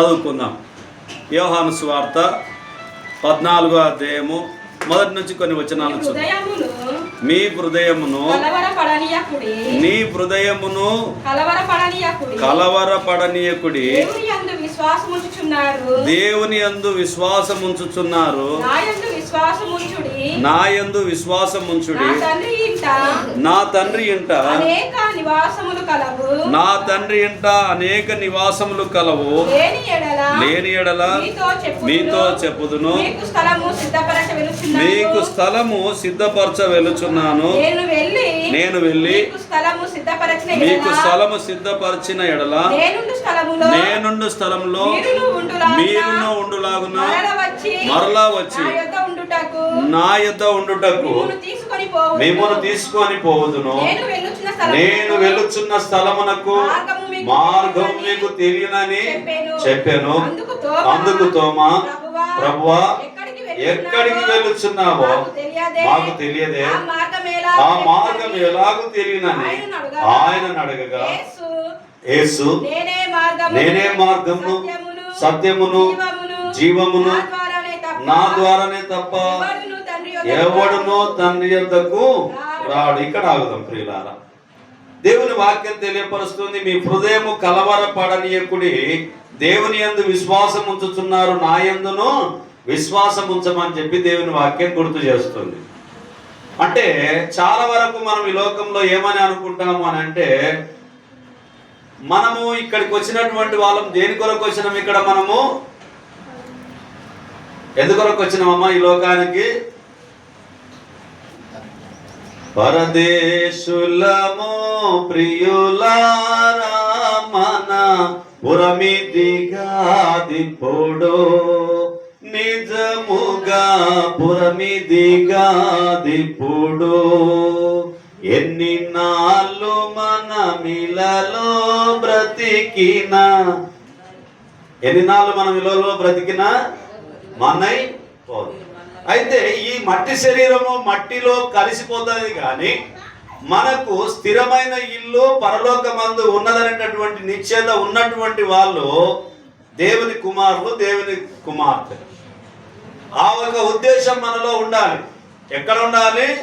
చదువుకుందాం. యోహాను స్వార్త పద్నాలుగో అధ్యాయము మొదటి నుంచి కొన్ని వచనాలు మీ హృదయమును నీ హృదయమును కలవరపడనీయకుడి. దేవుని యందు యందు విశ్వాసముంచుచున్నారు. నా యందు నా యందు విశ్వాసముంచుడి. నా తండ్రి ఇంట. నా తండ్రి ఇంట. అనేక నివాసములు కలవు. నా తండ్రి ఇంట అనేక నివాసములు కలవు. లేని ఎడల లేని ఎడల మీతో చెప్పుదును. మీకు స్థలము సిద్ధపరచ వెలుచున్నాను మీకు స్థలము సిద్ధపరచ వెలుచున్నాను నేను వెళ్ళి నేను వెళ్ళి మీకు స్థలము సిద్ధపరచిన మీకు ఎడల స్థలము సిద్ధపరిచిన ఎడల నేనుండు స్థలములో నేనుండు స్థలంలో మీరును ఉండులాగున మరల వచ్చి నా యొద్ద ఉండుటకు. మిమ్మల్ని తీసుకొని పోవుదును. నేను వెళ్ళుచున్న స్థలమునకు మార్గం మీకు తెలియనని చెప్పాను. అందుకు తోమా, ప్రభువా, ఎక్కడికి వెళ్ళుచున్నావో మాకు తెలియదే. ఆ మార్గం ఎలాగో తెలియనని ఆయన అడగగా. యేసు, నేనే మార్గము నేనే మార్గమును, సత్యమును జీవమును నా ద్వారానే తప్ప. ఎవడును తండ్రి యొద్దకు రాడు. ఇక్కడ ఆగుదాం ప్రియులారా. దేవుని వాక్యం తెలియపరుస్తుంది మీ హృదయము కలవరపడనీయకుడి దేవుని యందు విశ్వాసం ఉంచుతున్నారు నా యందును విశ్వాసం ఉంచమని చెప్పి దేవుని వాక్యం గుర్తు చేస్తుంది. అంటే చాలా వరకు మనం ఈ లోకంలో ఏమని అనుకుంటాము అని అంటే మనము ఇక్కడికి వచ్చినటువంటి వాళ్ళం దేని కొరకు వచ్చినాం ఇక్కడ మనము? ఎందుకొరకు వచ్చినామమ్మా ఈ లోకానికి? పరదేశులము ప్రియులారా మన పురమిదిగాదిప్పుడు నిజముగా పురమిదిగాదిప్పుడు ఎన్ని నాళ్ళు మన మిలలో బ్రతికినా? ఎన్ని నాళ్ళు మనం విలువలో బ్రతికినా? మనై పోదు. అయితే ఈ మట్టి శరీరము మట్టిలో కలిసిపోతుంది కానీ మనకు స్థిరమైన ఇల్లు పరలోకమందు ఉన్నదనేటటువంటి నిశ్చేత ఉన్నటువంటి వాళ్ళు దేవుని కుమారులు దేవుని కుమార్తె ఆ ఒక ఉద్దేశం మనలో ఉండాలి. ఎక్కడ ఉండాలి?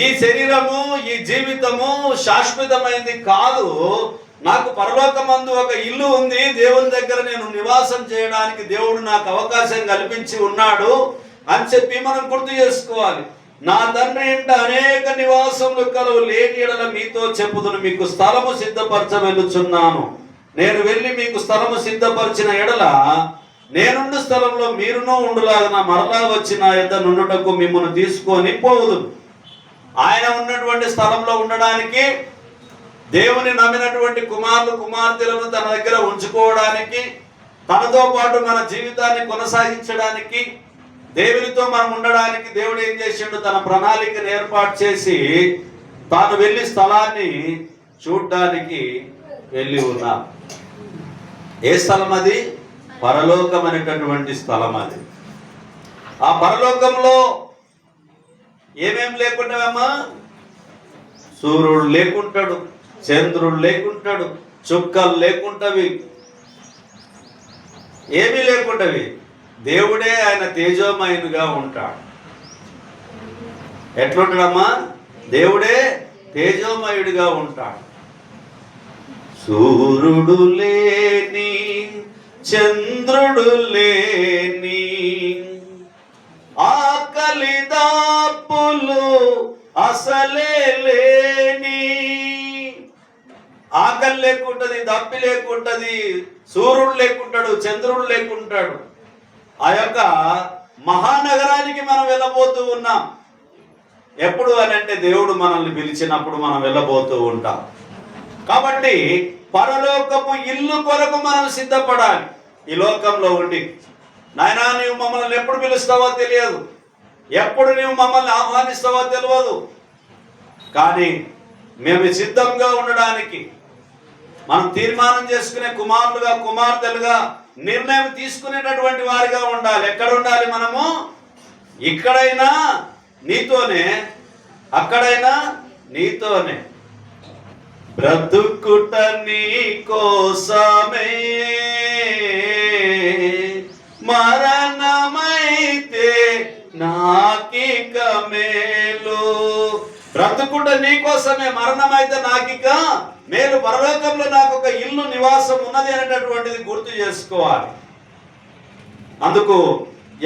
ఈ శరీరము ఈ జీవితము శాశ్వతమైనది కాదు. నాకు పరలోకమందు ఒక ఇల్లు ఉంది. దేవుని దగ్గర నేను నివాసం చేయడానికి దేవుడు నాకు అవకాశం కల్పించి ఉన్నాడు అని చెప్పి మనం గుర్తు చేసుకోవాలి. నా తండ్రి ఇంట అనేక నివాసములు కలవు. లేని ఎడల మీతో చెప్పుదును. మీకు స్థలము సిద్ధపరచ వెళ్ళుచున్నాను నేను వెళ్ళి మీకు స్థలము సిద్ధపరిచిన ఎడల నేనుండు స్థలంలో మీరునూ ఉండులాగా మరలా వచ్చి నా యొద్ద నుండుటకు మిమ్మల్ని తీసుకొని పోదు ఆయన ఉన్నటువంటి స్థలంలో ఉండడానికి దేవుని నమ్మినటువంటి కుమారులు కుమార్తెలను తన దగ్గర ఉంచుకోవడానికి తనతో పాటు మన జీవితాన్ని కొనసాగించడానికి దేవునితో మనం ఉండడానికి దేవుడు ఏం చేసిండు? తన ప్రణాళికను ఏర్పాటు చేసి తాను వెళ్ళి స్థలాన్ని చూడడానికి వెళ్ళి ఉన్నా. ఏ స్థలం అది? పరలోకం అనేటటువంటి స్థలం అది. ఆ పరలోకంలో ఏమేం లేకుండామా సూర్యుడు లేకుంటాడు చంద్రుడు లేకుంటాడు చుక్కలు లేకుంటవి. ఏమీ లేకుంటవి. దేవుడే ఆయన తేజోమయునిగా ఉంటాడు. ఎట్లుంటాడమ్మా? దేవుడే తేజోమయుడిగా ఉంటాడు. సూర్యుడు లేని చంద్రుడు లేని ఆకలి దాపులు అసలే లేని. ఆకలి లేకుంటది దప్పి లేకుంటది సూర్యుడు లేకుంటాడు చంద్రుడు లేకుంటాడు. ఆ యొక్క మహానగరానికి మనం వెళ్ళబోతూ ఉన్నాం. ఎప్పుడు అని అంటే దేవుడు మనల్ని పిలిచినప్పుడు మనం వెళ్ళబోతూ ఉంటాం. కాబట్టి పరలోకపు ఇల్లు కొరకు మనం సిద్ధపడాలి. ఈ లోకంలో ఉండి నాయనా నీవు మమ్మల్ని ఎప్పుడు పిలుస్తావో తెలియదు. ఎప్పుడు నీవు మమ్మల్ని ఆహ్వానిస్తావో తెలియదు కానీ మేము సిద్ధంగా ఉండడానికి మనం తీర్మానం చేసుకునే కుమారులుగా కుమార్తెలుగా నిర్ణయం తీసుకునేటటువంటి వారిగా ఉండాలి. ఎక్కడ ఉండాలి మనము? ఇక్కడైనా నీతోనే. అక్కడైనా నీతోనే. బ్రతుకుట నీ కోసమే. మరణమైతే నాకిక మేలు. బ్రతుకుండ నీకోసమే మరణమైతే నాకిక మేలు. పరలోకంలో నాకు ఒక ఇల్లు నివాసం ఉన్నది అనేటటువంటిది గుర్తు చేసుకోవాలి. అందుకు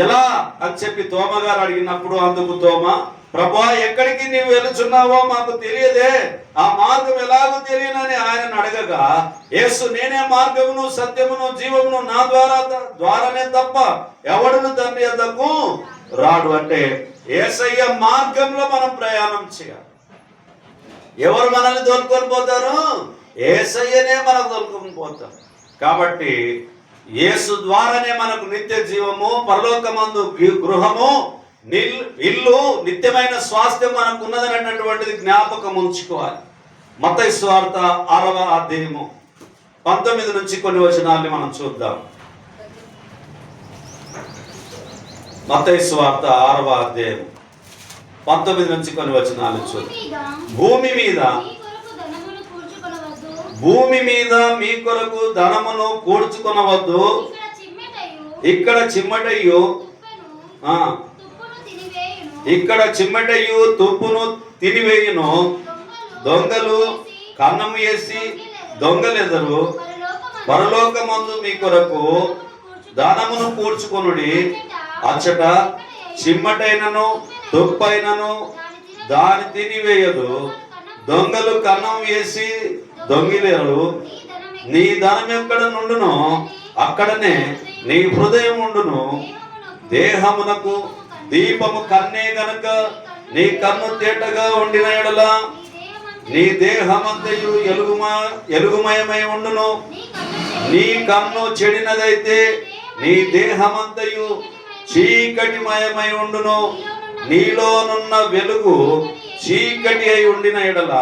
ఎలా అని చెప్పి తోమగారు అడిగినప్పుడు అందుకు తోమ ప్రభా ఎక్కడికి నీవు వెళుచున్నావో మాకు తెలియదే. ఆ మార్గం ఎలాగో తెలియనని ఆయన అడగగా యేసు నేనే మార్గమును సత్యమును జీవమును నా ద్వారా ద్వారానే తప్ప ఎవడును తండ్రి వద్దకు రాడు. అంటే ఏసయ్య మార్గంలో మనం ప్రయాణం చేయాలి. ఎవరు మనల్ని తోలుకొని పోతారు? ఏసయ్యనే మనకు తోలుకొని పోతాం కాబట్టి యేసు ద్వారానే మనకు నిత్య జీవము పరలోకమందు గృహము ఇల్లు నిత్యమైన స్వాస్థ్యం మనకు ఉన్నదనేటటువంటిది జ్ఞాపకం ఉంచుకోవాలి మత స్వార్థ ఆరవ అధ్యాయము పంతొమ్మిది నుంచి కొన్ని వచనాల్ని మనం చూద్దాం. మత స్వార్థ ఆరవ అధ్యాయం పంతొమ్మిది నుంచి కొన్ని వచనాలు చూద్దాం. భూమి మీద భూమి మీద మీ కొరకు ధనమును కూర్చుకొనవద్దు. ఇక్కడ చిమ్మటయ్యు తుప్పెను ఆ, తుప్పును తినివేయును ఇక్కడ చిమ్మటయు తుప్పును తినివేయును. దొంగలు కన్నం వేసి దొంగలెదరు. పరలోకమందు మీ కొరకు దానమును కూర్చుకొనుడి. అచ్చట చిమ్మటైనను తుప్పైనను దాని తినివేయదు. దొంగలు కన్నం వేసి దొంగిలేరు. నీ ధనం ఎక్కడ నుండునో అక్కడనే నీ హృదయం ఉండును. దేహమునకు దీపము కన్నే గనుక నీ కన్ను తేటగా ఉండిన ఎడల నీ దేహమంతయు ఎలుగుమ ఎలుగుమయమై ఉండును. నీ కన్ను చెడినదైతే నీ దేహమంతయు చీకటిమయమై ఉండును. నీలోనున్న వెలుగు చీకటి అయి ఉండిన ఎడల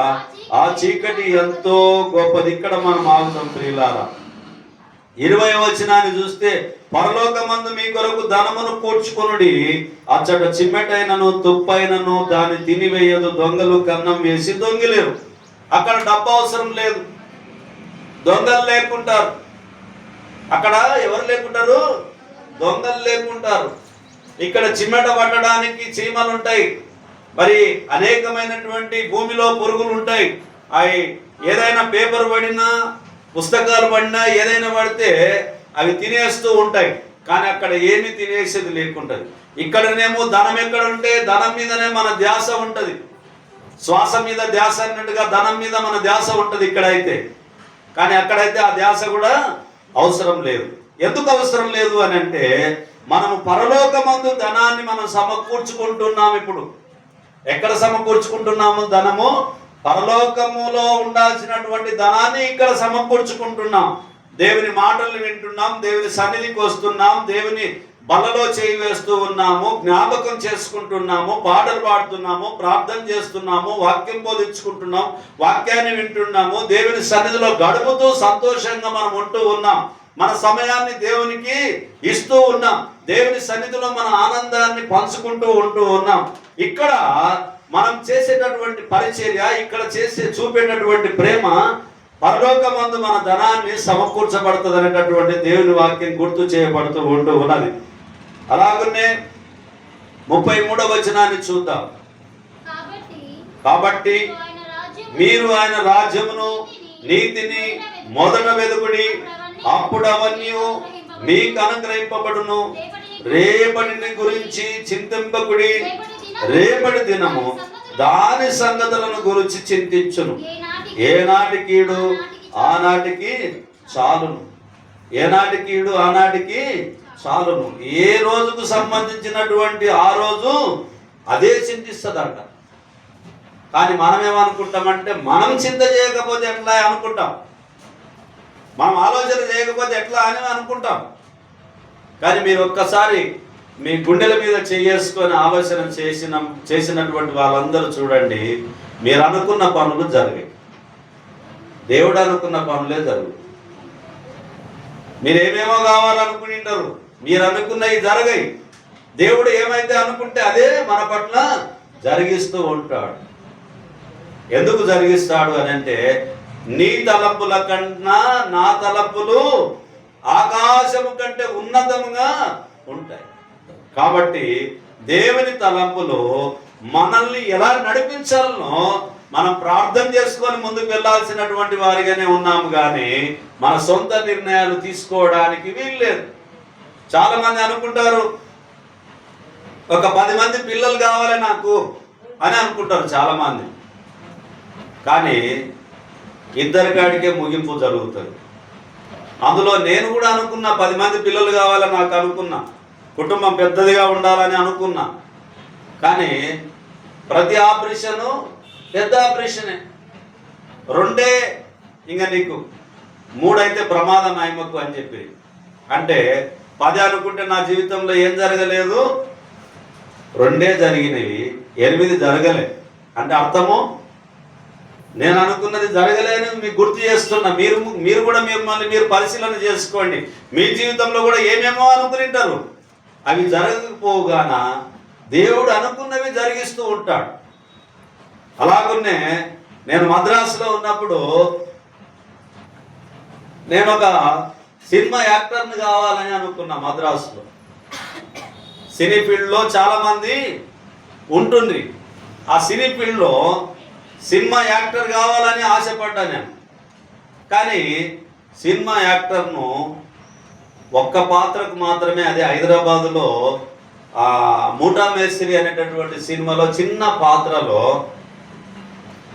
ఆ చీకటి ఎంతో గొప్పది. ఇక్కడ మనం ఆగుతాం ప్రియులారా. ఇరవై వచనాన్ని చూస్తే పరలోకమందు మీ కొరకు ధనమును కూర్చుకొనుడి. అచ్చట చిమ్మెటైనను తుప్పైనను దాన్ని తినివేయదు. దొంగలు కన్నం వేసి దొంగిలేరు. అక్కడ డబ్బు అవసరం లేదు. దొంగలు లేకుంటారు. అక్కడ ఎవరు లేకుంటారు? దొంగలు లేకుంటారు. ఇక్కడ చిమ్మెట పట్టడానికి చీమలు ఉంటాయి మరి అనేకమైనటువంటి భూమిలో పురుగులు ఉంటాయి అవి ఏదైనా పేపర్ పడినా పుస్తకాలు పడినా ఏదైనా పడితే అవి తినేస్తూ ఉంటాయి. కానీ అక్కడ ఏమి తినేసేది లేకుంటుంది ఇక్కడనేమో ధనం ఎక్కడ ఉంటే ధనం మీదనే మన ధ్యాస ఉంటుంది. శ్వాస మీద ధ్యాస అన్నట్టుగా ధనం మీద మన ధ్యాస ఉంటుంది ఇక్కడైతే. కానీ అక్కడైతే ఆ ధ్యాస కూడా అవసరం లేదు. ఎందుకు అవసరం లేదు అని అంటే మనము పరలోకమందు ధనాన్ని మనం సమకూర్చుకుంటున్నాం ఇప్పుడు. ఎక్కడ సమకూర్చుకుంటున్నాము ధనము? పరలోకములో ఉండాల్సినటువంటి ధనాన్ని ఇక్కడ సమకూర్చుకుంటున్నాం. దేవుని మాటలు వింటున్నాం దేవుని సన్నిధికి వస్తున్నాం దేవుని బలలో చేయి వేస్తూ ఉన్నాము జ్ఞాపకం చేసుకుంటున్నాము పాటలు పాడుతున్నాము ప్రార్థన చేస్తున్నాము వాక్యం బోధించుకుంటున్నాం వాక్యాన్ని వింటున్నాము దేవుని సన్నిధిలో గడుపుతూ సంతోషంగా మనం ఉంటూ ఉన్నాం. మన సమయాన్ని దేవునికి ఇస్తూ ఉన్నాం. దేవుని సన్నిధిలో మన ఆనందాన్ని పంచుకుంటూ ఉంటూ ఉన్నాం. ఇక్కడ మనం చేసేటటువంటి పరిచర్య ఇక్కడ చేసే చూపేటటువంటి ప్రేమ పరలోకమందు మన ధనాన్ని సమకూర్చబడుతుంది అనేటటువంటి దేవుని వాక్యం గుర్తు చేయబడుతూ ఉంటూ ఉన్నది. అలాగనే ముప్పై మూడవ వచనాన్ని చూద్దాం. కాబట్టి మీరు ఆయన రాజ్యమును నీతిని మొదట వెదుకుడి అప్పుడు అవన్నీ మీకు అనుగ్రహింపబడును. రేపటిని గురించి చింతింపకుడి రేపటి దినము దాని సంగతులను గురించి చింతించును. ఏనాటి కీడు ఆనాటికి చాలును. ఏనాటి కీడు ఆనాటికి చాలును. ఏ రోజుకు సంబంధించినటువంటి ఆ రోజు అదే చింతిస్తుందంట. కానీ మనం ఏమనుకుంటామంటే మనం చింత చేయకపోతే ఎట్లా అనుకుంటాం. మనం ఆలోచన చేయకపోతే ఎట్లా అని అనుకుంటాం. కానీ మీరు ఒక్కసారి మీ గుండెల మీద చేసుకొని ఆలోచన చేసిన చేసినటువంటి వాళ్ళందరూ చూడండి మీరు అనుకున్న పనులు జరిగాయి. దేవుడు అనుకున్న పనులే జరుగు మీరు ఏమేమో కావాలనుకుంటారు మీరు అనుకున్నవి జరగాయి. దేవుడు ఏమైతే అనుకుంటే అదే మన పట్ల జరిగిస్తూ ఉంటాడు. ఎందుకు జరిగిస్తాడు అని అంటే నీ తలపుల కన్నా నా తలపులు ఆకాశము కంటే ఉన్నతముగా ఉంటాయి. కాబట్టి దేవుని తలంపులు మనల్ని ఎలా నడిపించాలనో మనం ప్రార్థన చేసుకొని ముందుకు వెళ్ళాల్సినటువంటి వారిగానే ఉన్నాము కానీ మన సొంత నిర్ణయాలు తీసుకోవడానికి వీల్లేదు. చాలా మంది అనుకుంటారు ఒక పది మంది పిల్లలు కావాలి నాకు అని అనుకుంటారు చాలా మంది కానీ ఇద్దరి కాడికే ముగింపు జరుగుతుంది. అందులో నేను కూడా అనుకున్నా పది మంది పిల్లలు కావాలని నాకు అనుకున్నా. కుటుంబం పెద్దదిగా ఉండాలని అనుకున్నా. కానీ ప్రతి ఆపరేషను పెద్ద ఆపరేషనే. రెండే ఇంకా నీకు మూడైతే ప్రమాదం ఆయమకు అని చెప్పి. అంటే పది అనుకుంటే నా జీవితంలో ఏం జరగలేదు? రెండే జరిగినవి ఎనిమిది జరగలే. అంటే అర్థము? నేను అనుకున్నది జరగలేని మీకు గుర్తు చేస్తున్నా. మీరు మీరు కూడా మిమ్మల్ని మీరు పరిశీలన చేసుకోండి. మీ జీవితంలో కూడా ఏమేమో అనుకుంటారు అవి జరగకపోగాన దేవుడు అనుకున్నవి జరిగిస్తూ ఉంటాడు. అలాగనే నేను మద్రాసులో ఉన్నప్పుడు నేను ఒక సినిమా యాక్టర్ని కావాలని అనుకున్నా మద్రాసులో. సినీ ఫీల్డ్లో చాలామంది ఉంటుంది ఆ సినీ ఫీల్డ్లో సినిమా యాక్టర్ కావాలని ఆశపడ్డా నేను. కానీ సినిమా యాక్టర్ను ఒక్క పాత్రకు మాత్రమే అదే హైదరాబాదులో ఆ మూటా మేస్త్రి అనేటటువంటి సినిమాలో చిన్న పాత్రలో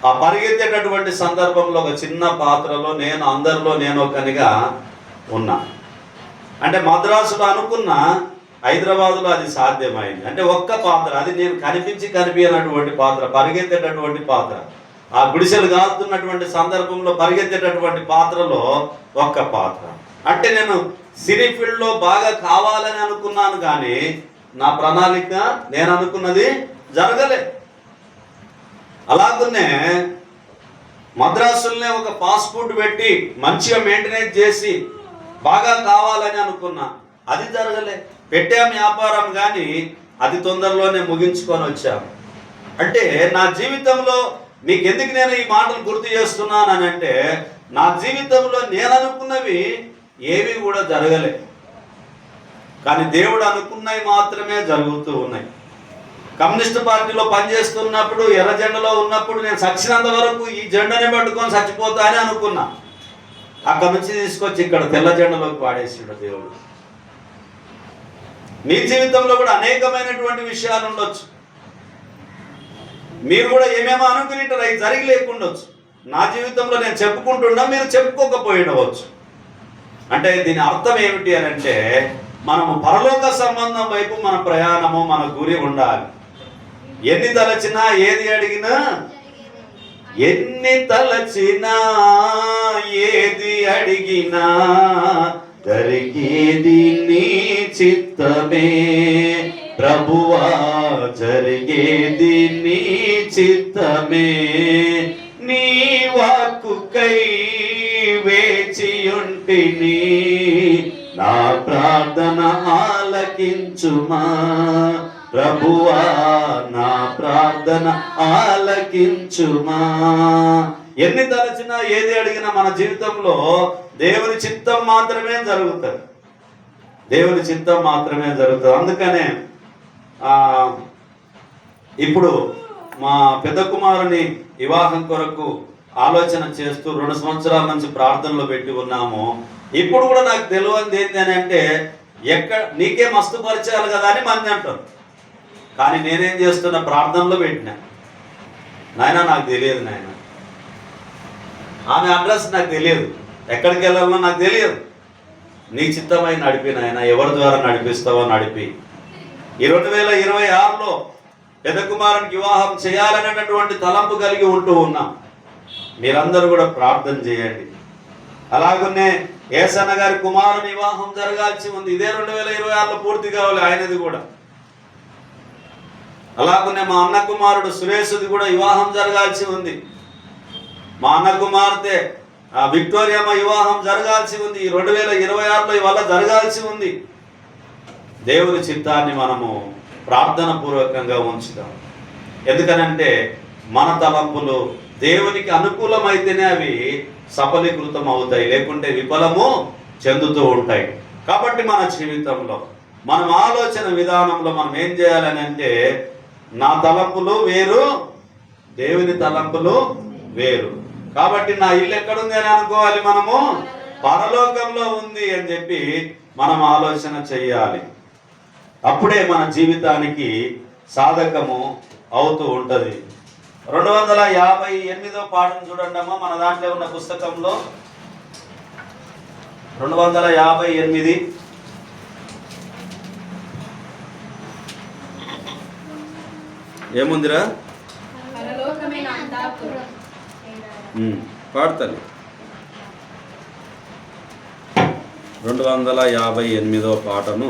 ఆ పరిగెత్తేటటువంటి సందర్భంలో ఒక చిన్న పాత్రలో నేను అందరిలో నేను ఒకనిగా ఉన్నా. అంటే మద్రాసులో అనుకున్న హైదరాబాదులో అది సాధ్యమైంది. అంటే ఒక్క పాత్ర అది నేను కనిపించి కనిపించినటువంటి పాత్ర పరిగెత్తేటటువంటి పాత్ర. ఆ గుడిసెలు కాస్తున్నటువంటి సందర్భంలో పరిగెత్తేటటువంటి పాత్రలో ఒక్క పాత్ర. అంటే నేను సినీ ఫీల్డ్లో బాగా కావాలని అనుకున్నాను కానీ నా ప్రణాళిక నేను అనుకున్నది జరగలే. అలాగనే మద్రాసులనే ఒక పాస్పోర్ట్ పెట్టి మంచిగా మెయింటెనెన్స్ చేసి బాగా కావాలని అనుకున్నా. అది జరగలే. పెట్టాం వ్యాపారం కానీ అది తొందరలోనే ముగించుకొని వచ్చాం. అంటే నా జీవితంలో మీకు ఎందుకు నేను ఈ మాటలు గుర్తు చేస్తున్నాను అంటే నా జీవితంలో నేను అనుకున్నవి ఏవి కూడా జరగలే కానీ దేవుడు అనుకున్నవి మాత్రమే జరుగుతూ ఉన్నాయి. కమ్యూనిస్ట్ పార్టీలో పనిచేస్తున్నప్పుడు ఎర్ర జెండలో ఉన్నప్పుడు నేను చచ్చినంత వరకు ఈ జెండానే పట్టుకొని చచ్చిపోతా అని అనుకున్నా. అక్కడ నుంచి తీసుకొచ్చి ఇక్కడ తెల్ల జెండలోకి పాడేసిండు దేవుడు. మీ జీవితంలో కూడా అనేకమైనటువంటి విషయాలు ఉండొచ్చు. మీరు కూడా ఏమేమో అనుకునింటారు అవి జరిగి లేకుండొచ్చు. నా జీవితంలో నేను చెప్పుకుంటున్నా మీరు చెప్పుకోకపోయి ఉండవచ్చు. అంటే దీని అర్థం ఏమిటి అని అంటే మనము పరలోక సంబంధం వైపు మన ప్రయాణము మన గురి ఉండాలి. ఎన్ని తలచినా ఏది అడిగినా ఎన్ని తలచినా ఏది అడిగినా జరిగేది నీ చిత్తమే. ప్రభువా జరిగేది నీ చిత్తమే. వేచియుంటిని నా ప్రార్థన ఆలకించుమా. ప్రభువా నా ప్రార్థన ఆలకించుమా. ఎన్ని తలచినా ఏది అడిగినా మన జీవితంలో దేవుని చిత్తం మాత్రమే జరుగుతుంది. దేవుని చిత్తం మాత్రమే జరుగుతుంది. అందుకనే ఇప్పుడు మా పెద్ద కుమారుని వివాహం కొరకు ఆలోచన చేస్తూ రెండు సంవత్సరాల నుంచి ప్రార్థనలో పెట్టి ఉన్నాము. ఇప్పుడు కూడా నాకు తెలియంది ఏంటి అని అంటే ఎక్కడ నీకే మస్తు పరిచయాలు కదా అని మంది అంటారు. కానీ నేనేం చేస్తున్నా ప్రార్థనలో పెట్టినా. నాయన నాకు తెలియదు నాయన. ఆమె అడ్రస్ నాకు తెలియదు. ఎక్కడికి వెళ్ళాలో నాకు తెలియదు. నీ చిత్తమై నడిపి నాయన ఎవరి ద్వారా నడిపిస్తావో నడిపి. ఈ రెండు వేల ఇరవై ఆరులో పెద్ద కుమారునికి వివాహం చేయాలనేటటువంటి తలంపు కలిగి ఉంటూ ఉన్నాం. మీరందరూ కూడా ప్రార్థన చేయండి. అలాగనే ఏసన్న గారి కుమారుని వివాహం జరగాల్సి ఉంది. ఇదే రెండు వేల ఇరవై ఆరులో పూర్తి కావాలి ఆయనది కూడా. అలాగనే మా అన్న కుమారుడు సురేష్ది కూడా వివాహం జరగాల్సి ఉంది. మా అన్న కుమార్తె ఆ విక్టోరియమ్మ వివాహం జరగాల్సి ఉంది. ఈ రెండు వేల ఇరవై ఆరులో ఇవాళ జరగాల్సి ఉంది. దేవుని చిత్తాన్ని మనము ప్రార్థన పూర్వకంగా ఉంచుదాం. ఎందుకనంటే మన తలంపులు దేవునికి అనుకూలమైతేనే అవి సఫలీకృతం అవుతాయి లేకుంటే విఫలము చెందుతూ ఉంటాయి. కాబట్టి మన జీవితంలో మనం ఆలోచన విధానంలో మనం ఏం చేయాలని అంటే నా తలంపులు వేరు దేవుని తలంపులు వేరు. కాబట్టి నా ఇల్లు ఎక్కడుంది అని అనుకోవాలి మనము? పరలోకంలో ఉంది అని చెప్పి మనం ఆలోచన చెయ్యాలి. అప్పుడే మన జీవితానికి సాధకము అవుతూ ఉంటుంది. రెండు వందల యాభై ఎనిమిదో పాఠం చూడండి అమ్మా మన దాంట్లో ఉన్న పుస్తకంలో. రెండు వందల యాభై ఎనిమిది. ఏముందిరా? పాడతాను రెండు వందల యాభై ఎనిమిదో పాటను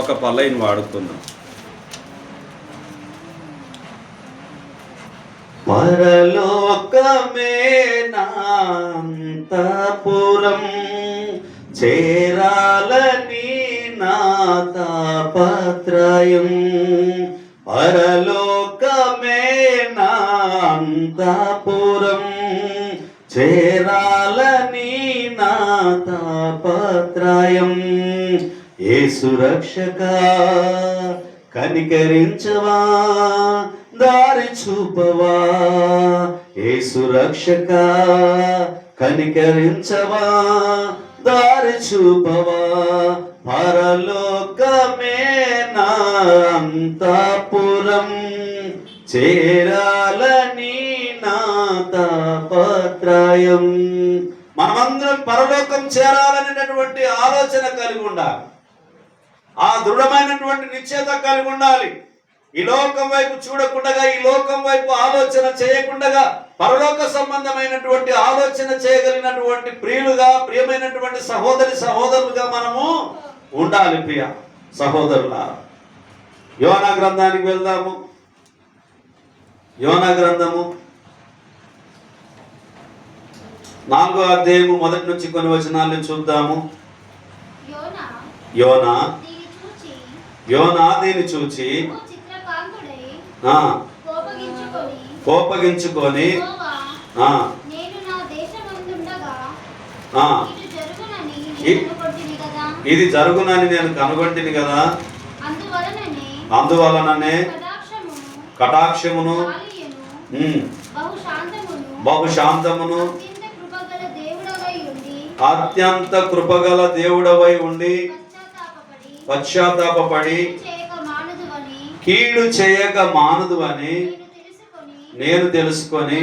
ఒక పల్లైని వాడుకుందాం. పరలోకమేనాంతపురం చేరాలని నా తాపత్రయం. పరలోకమేనాంతపురం చేరాలని నా తాపత్రయం. ఏ సురక్షక కనికరించవా? దారి చూపవా? ఏ సురక్షక కనికరించవా? దారి చూపవా? పరలోకమే చేరాలని నా తాపత్రయం. మనమందరం పరలోకం చేరాలనేటటువంటి ఆలోచన కలిగి ఉండాలి. ఆ దృఢమైనటువంటి నిశ్చేత కలిగి ఉండాలి. ఈ లోకం వైపు చూడకుండా ఈ లోకం వైపు ఆలోచన చేయకుండా పరలోక సంబంధమైనటువంటి ఆలోచన చేయగలిగినటువంటి ప్రియులుగా ప్రియమైనటువంటి సహోదరి సహోదరులుగా మనము ఉండాలి ప్రియ సహోదరుల. యోనా గ్రంథానికి వెళ్దాము. యోనా గ్రంథము నాలుగో అధ్యాయము మొదటి నుంచి కొన్ని వచనాలను చూద్దాము. యోనా యోనా దీన్ని చూచి యోనా దీన్ని చూచి ఓ చిత్రకాంతుడై ఆ, కోపగించుకొని. ఇది జరుగునని నేను కనుగొంటిని కదా? అందువలననే అందువలననే కటాక్షము కటాక్షమును కాళీయను, ఉమ్, బహు శాంతమును బహు శాంతమును అత్యంత కృపగల దేవుడవై ఉండి పశ్చాత్తాపడి కీడు చేయక మానదు అని నేను తెలుసుకొని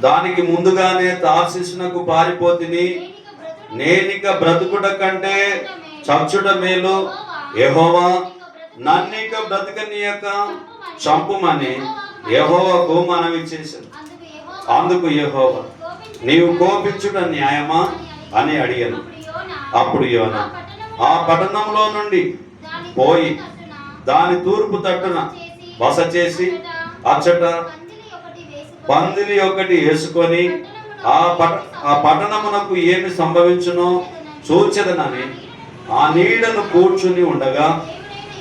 దానికి ముందుగానే పో- పారిపోతిని. నేనిక బ్రతుకు నేనిక బ్రతుకుట కంటే చచ్చుట మేలు. యెహోవా నన్నిక బ్రతకనీయక చంపుమని యెహోవాకు మనవి చేశాను అందుకు యెహోవా నీవు కోపించుట న్యాయమా అని అడిగాను. అప్పుడు యోన ఆ పట్టణంలో నుండి పోయి దాని తూర్పు తట్టున బస చేసి అచ్చట పందిలి ఒకటి వేసుకొని ఒకటి వేసుకొని ఆ పట ఆ పట్టణమునకు ఏమి సంభవించునో చూచెదనని ఆ నీడను కూర్చుని ఉండగా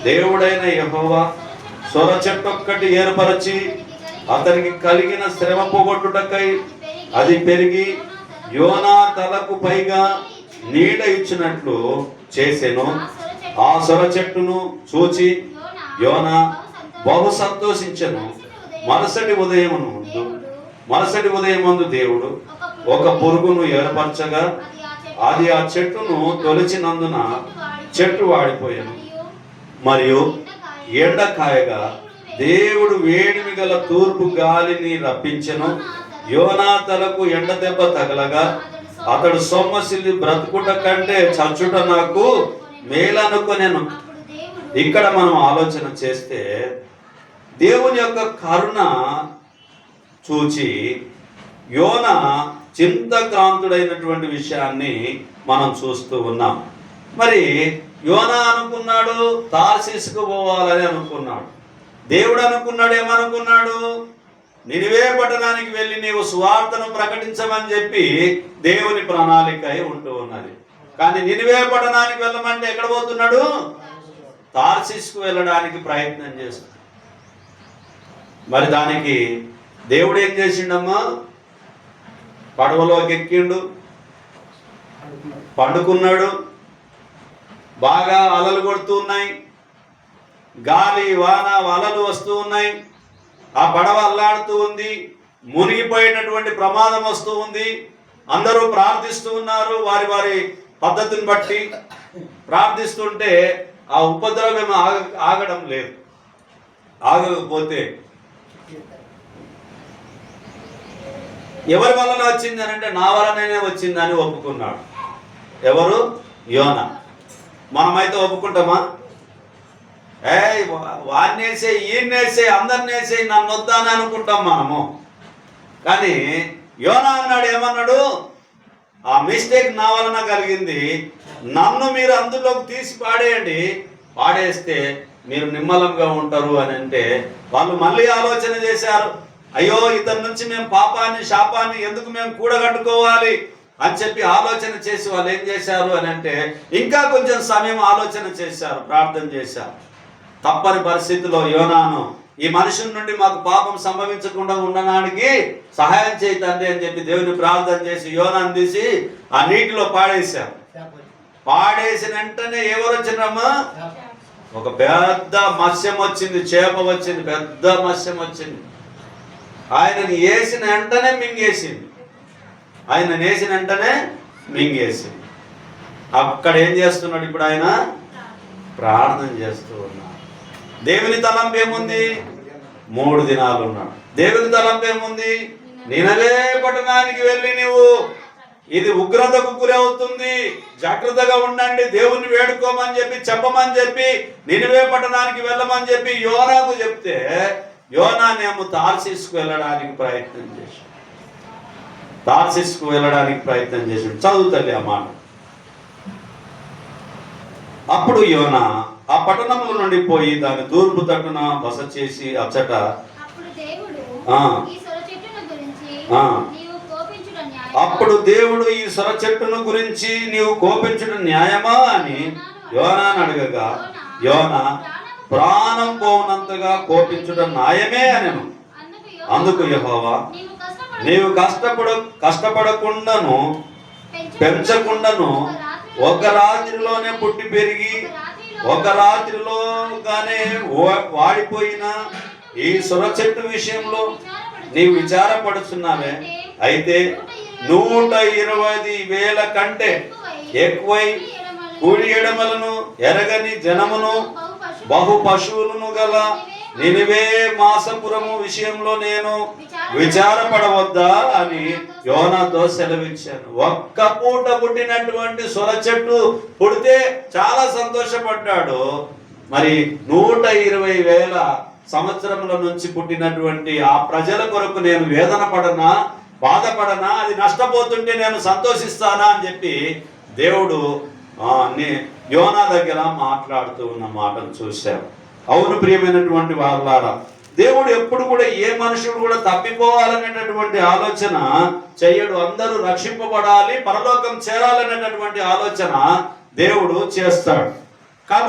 దేవుడైన యహోవా సొర చెట్టొక్కటి ఏర్పరచి అతనికి కలిగిన శ్రమ పోగొట్టుటకై అది పెరిగి యోనా తలకు పైగా నీడ ఇచ్చినట్లు చేసెను. ఆ సొర చెట్టును చూచి యోనా బహు సంతోషించెను. మరుసటి ఉదయమును మరుసటి ఉదయం ముందు దేవుడు ఒక పురుగును ఏర్పరచగా అది ఆ చెట్టును తొలిచినందున చెట్టు వాడిపోయాను. మరియు ఎండకాయగా దేవుడు వేడిమి గల తూర్పు గాలిని రప్పించెను. యోనా తలకు ఎండ దెబ్బ తగలగా అతడు సొమ్మసిల్లి బ్రతుకుట కంటే చచ్చుట నాకు మేలనుకునేను ఇక్కడ మనం ఆలోచన చేస్తే దేవుని యొక్క కరుణ చూచి యోన చింతక్రాంతుడైనటువంటి విషయాన్ని మనం చూస్తూ ఉన్నాం. మరి యోన అనుకున్నాడు తార్సిస్కు పోవాలని అనుకున్నాడు. దేవుడు అనుకున్నాడు ఏమనుకున్నాడు? నినివే పట్టణానికి వెళ్ళి నీవు స్వార్థను ప్రకటించమని చెప్పి దేవుని ప్రణాళిక అయి ఉంటూ ఉన్నది. కానీ నినివే పట్టణానికి వెళ్ళమంటే ఎక్కడ పోతున్నాడు? తార్సిస్కు వెళ్ళడానికి ప్రయత్నం చేస్తున్నాడు. మరి దానికి దేవుడు ఏం చేసిండమ్మా? పడవలోకి ఎక్కిండు. పండుకున్నాడు. బాగా అలలు కొడుతూ ఉన్నాయి. గాలి వాన వలలు వస్తూ ఉన్నాయి. ఆ పడవ అల్లాడుతూ ఉంది మునిగిపోయేటటువంటి ప్రమాదం వస్తూ ఉంది. అందరూ ప్రార్థిస్తూ ఉన్నారు వారి వారి పద్ధతిని బట్టి. ప్రార్థిస్తుంటే ఆ ఉపద్రవం ఆగ ఆగడం లేదు. ఆగకపోతే ఎవరి వలన వచ్చింది అని అంటే నా వలననే వచ్చిందని ఒప్పుకున్నాడు. ఎవరు? యోన. మనమైతే ఒప్పుకుంటామా? ఏ వాడినేసే ఈయన్నేసే అందరినేసే నన్ను వద్దాని అనుకుంటాం మనము. కానీ యోనా అన్నాడు ఏమన్నాడు? ఆ మిస్టేక్ నా వలన కలిగింది. నన్ను మీరు అందులోకి తీసి పాడేయండి. పాడేస్తే మీరు నిమ్మలంగా ఉంటారు అని అంటే వాళ్ళు మళ్ళీ ఆలోచన చేశారు. అయ్యో ఇతని నుంచి మేము పాపాన్ని శాపాన్ని ఎందుకు మేము కూడగట్టుకోవాలి అని చెప్పి ఆలోచన చేసి వాళ్ళు ఏం చేశారు అని అంటే ఇంకా కొంచెం సమయం ఆలోచన చేశారు ప్రార్థన చేశారు. తప్పని పరిస్థితిలో యోనాను ఈ మనుషుల నుండి మాకు పాపం సంభవించకుండా ఉండడానికి సహాయం చేయి తండ్రి అని చెప్పి దేవుని ప్రార్థన చేసి యోనాన్ని తీసి ఆ నీటిలో పాడేశారు. పాడేసిన వెంటనే ఎవరు వచ్చినమ్మా ఒక పెద్ద మత్స్యం వచ్చింది చేప వచ్చింది పెద్ద మత్స్యం వచ్చింది. ఆయనని వేసిన వెంటనే మింగేసింది. ఆయన వేసిన వెంటనే మింగేసింది. అక్కడ ఏం చేస్తున్నాడు ఇప్పుడు ఆయన? ప్రార్థన చేస్తూ ఉన్నాడు. దేవుని తలంపు ఏముంది? మూడు దినాలు ఉన్నాడు. దేవుని తలంపు ఏముంది? నినవే పట్టణానికి వెళ్ళి నీవు. ఇది ఉగ్రతకు గురి అవుతుంది. జాగ్రత్తగా ఉండండి. దేవుణ్ణి వేడుకోమని చెప్పి చెప్పమని చెప్పి నినివే పట్టణానికి వెళ్ళమని చెప్పి యోనాకు చెప్తే యోనానేమో తార్సిస్కు వెళ్ళడానికి ప్రయత్నం చేశాడు. తార్సిస్కు వెళ్ళడానికి ప్రయత్నం చేశాడు. చదువు ఆ మాట. అప్పుడు యోన ఆ పట్టణంలో నుండి పోయి దాని తూర్పు తట్టున బస చేసి అచ్చట అప్పుడు దేవుడు ఆ. ఈ సొర చెట్టును గురించి. నీవు కోపించుట న్యాయమా? అప్పుడు దేవుడు ఈ సొర చెట్టును గురించి నీవు కోపించడం న్యాయమా అని యోనాను అడగగా యోన ప్రాణం పోవునంతగా కోపించడం న్యాయమే అనెను అందుకు యెహోవా నీవు కష్టపడు నీవు కష్టపడ కష్టపడకుండాను పెంచకుండాను ఒక రాత్రిలోనే పుట్టి పెరిగి ఒక రాత్రిలోగానే వాడిపోయిన ఈ సొర చెట్టు విషయంలో నీవు విచారపడుతున్నావే అయితే నూట ఇరవై వేల కంటే ఎక్కువై కూడి ఎడమలను ఎరగని జనమును బహు పశువులను గల నినివే మాసపురము విషయంలో నేను విచారపడవద్దా అని యోనాతో సెలవిచ్చాను. ఒక్క పూట పుట్టినటువంటి సొర చెట్టు పుడితే చాలా సంతోషపడ్డాడు. మరి నూట ఇరవై వేల సంవత్సరముల నుంచి పుట్టినటువంటి ఆ ప్రజల కొరకు నేను వేదన పడనా బాధపడనా అది నష్టపోతుంటే నేను సంతోషిస్తానా అని చెప్పి దేవుడు యోనా దగ్గర మాట్లాడుతూ ఉన్న మాటను చూశాను అవును ప్రియమైనటువంటి వాళ్ళారా దేవుడు ఎప్పుడు కూడా ఏ మనుషుడు కూడా తప్పిపోవాలనేటటువంటి ఆలోచన చెయ్యడు అందరూ రక్షింపబడాలి పరలోకం చేరాలనేటటువంటి ఆలోచన దేవుడు చేస్తాడు.